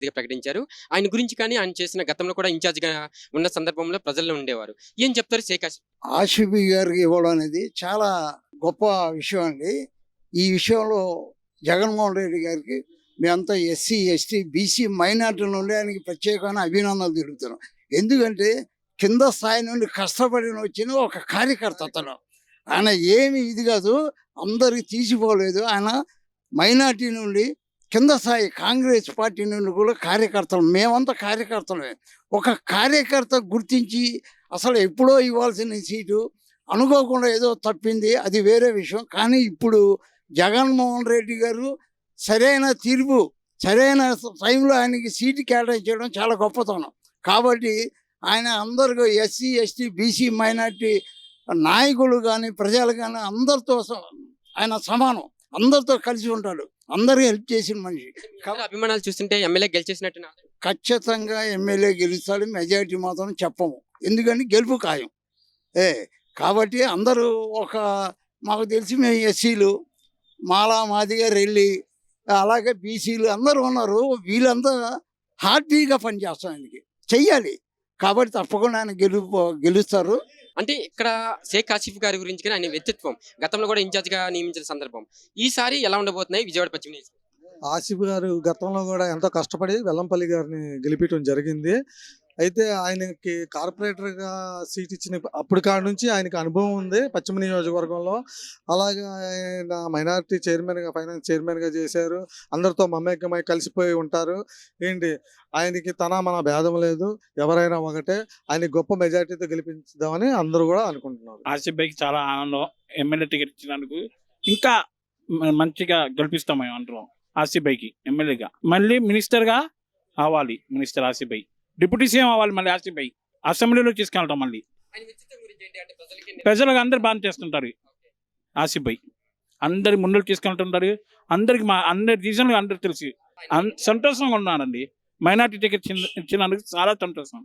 ఇదిగా ప్రకటించారు. ఆయన గురించి కానీ ఆయన చేసిన గతంలో కూడా ఇన్ఛార్జ్గా ఉన్న సందర్భంలో ప్రజల్లో ఉండేవారు. ఏం చెప్తారు షేక్ ఆశిబి ఆషిఫీ గారికి ఇవ్వడం అనేది చాలా గొప్ప విషయం అండి. ఈ విషయంలో జగన్మోహన్ రెడ్డి గారికి మేమంతా ఎస్సీ ఎస్టీ బీసీ మైనార్టీ నుండి ఆయనకి ప్రత్యేకమైన అభినందనలు తెలుపుతున్నాం. ఎందుకంటే కింద స్థాయి నుండి కష్టపడి వచ్చిన ఒక కార్యకర్త అతను. ఆయన ఏమి ఇది కాదు అందరికి తీసిపోలేదు. ఆయన మైనార్టీ నుండి కింద స్థాయి కాంగ్రెస్ పార్టీ నుండి కూడా కార్యకర్తలు మేమంతా కార్యకర్తలమే. ఒక కార్యకర్త గుర్తించి అసలు ఎప్పుడో ఇవ్వాల్సిన సీటు అనుకోకుండా ఏదో తప్పింది అది వేరే విషయం. కానీ ఇప్పుడు జగన్మోహన్ రెడ్డి గారు సరైన తీర్పు సరైన టైంలో ఆయనకి సీటు కేటాయించడం చాలా గొప్పతనం. కాబట్టి ఆయన అందరికీ ఎస్సీ ఎస్టీ బీసీ మైనార్టీ నాయకులు కానీ ప్రజలు కానీ అందరితో స- ఆయన సమానం. అందరితో కలిసి ఉంటాడు. అందరికీ హెల్ప్ చేసిన మనిషి. అభిమానాలు చూస్తుంటే ఎమ్మెల్యే గెలిచేసినట్టు ఖచ్చితంగా ఎమ్మెల్యే గెలుస్తాడు మెజారిటీ మాత్రం చెప్పము. ఎందుకంటే గెలుపు ఖాయం. ఏ కాబట్టి అందరూ ఒక మాకు తెలిసి మేము ఎస్సీలు మాలా మాదిగా రెల్లి అలాగే బీసీలు అందరూ ఉన్నారు. వీళ్ళంతా హార్టీగా పనిచేస్తాం ఆయనకి. చెయ్యాలి. కాబట్టి తప్పకుండా ఆయన గెలుపు గెలుస్తారు. అంటే ఇక్కడ షేక్ ఆసిఫ్ గారి గురించి కానీ ఆయన వ్యక్తిత్వం గతంలో కూడా ఇన్ఛార్జ్గా నియమించిన సందర్భం. ఈసారి ఎలా ఉండబోతున్నాయి విజయవాడ పశ్చిమ ఆసిఫ్ గారు గతంలో కూడా ఎంతో కష్టపడి వెల్లంపల్లి గారిని గెలిపించడం జరిగింది. అయితే ఆయనకి కార్పొరేటర్గా సీట్ ఇచ్చిన అప్పుడు కాడ నుంచి ఆయనకి అనుభవం ఉంది పశ్చిమ నియోజకవర్గంలో. అలాగే ఆయన మైనారిటీ చైర్మన్గా ఫైనాన్స్ చైర్మన్గా చేశారు. అందరితో మమేకమై కలిసిపోయి ఉంటారు. ఏంటి? ఆయనకి తన మన భేదం లేదు. ఎవరైనా ఒకటే. ఆయన గొప్ప మెజార్టీతో గెలిపించుదామని అందరూ కూడా అనుకుంటున్నారు. ఆసిఫ్ బైకి చాలా ఆనందం. ఎమ్మెల్యే టికెట్ ఇచ్చినందుకు ఇంకా మంచిగా గెలిపిస్తాం మేము అందరం ఆసిఫ్ బైకి ఎమ్మెల్యేగా. మళ్ళీ మినిస్టర్గా అవ్వాలి మినిస్టర్ ఆసిఫ్ బై డిప్యూటీ సీఎం అవ్వాలి మళ్ళీ ఆసిఫ్ బై అసెంబ్లీలో తీసుకెళ్తాం మళ్ళీ. ప్రజలకి అందరు బాగా చేస్తుంటారు ఆసిఫ్ బై అందరి ముందుకు తీసుకెళ్తుంటారు అందరికి మా అందరి రీజన్లు అందరికి తెలిసి. సంతోషంగా ఉన్నానండి మైనార్టీ టికెట్ ఇచ్చినందుకు చాలా సంతోషం.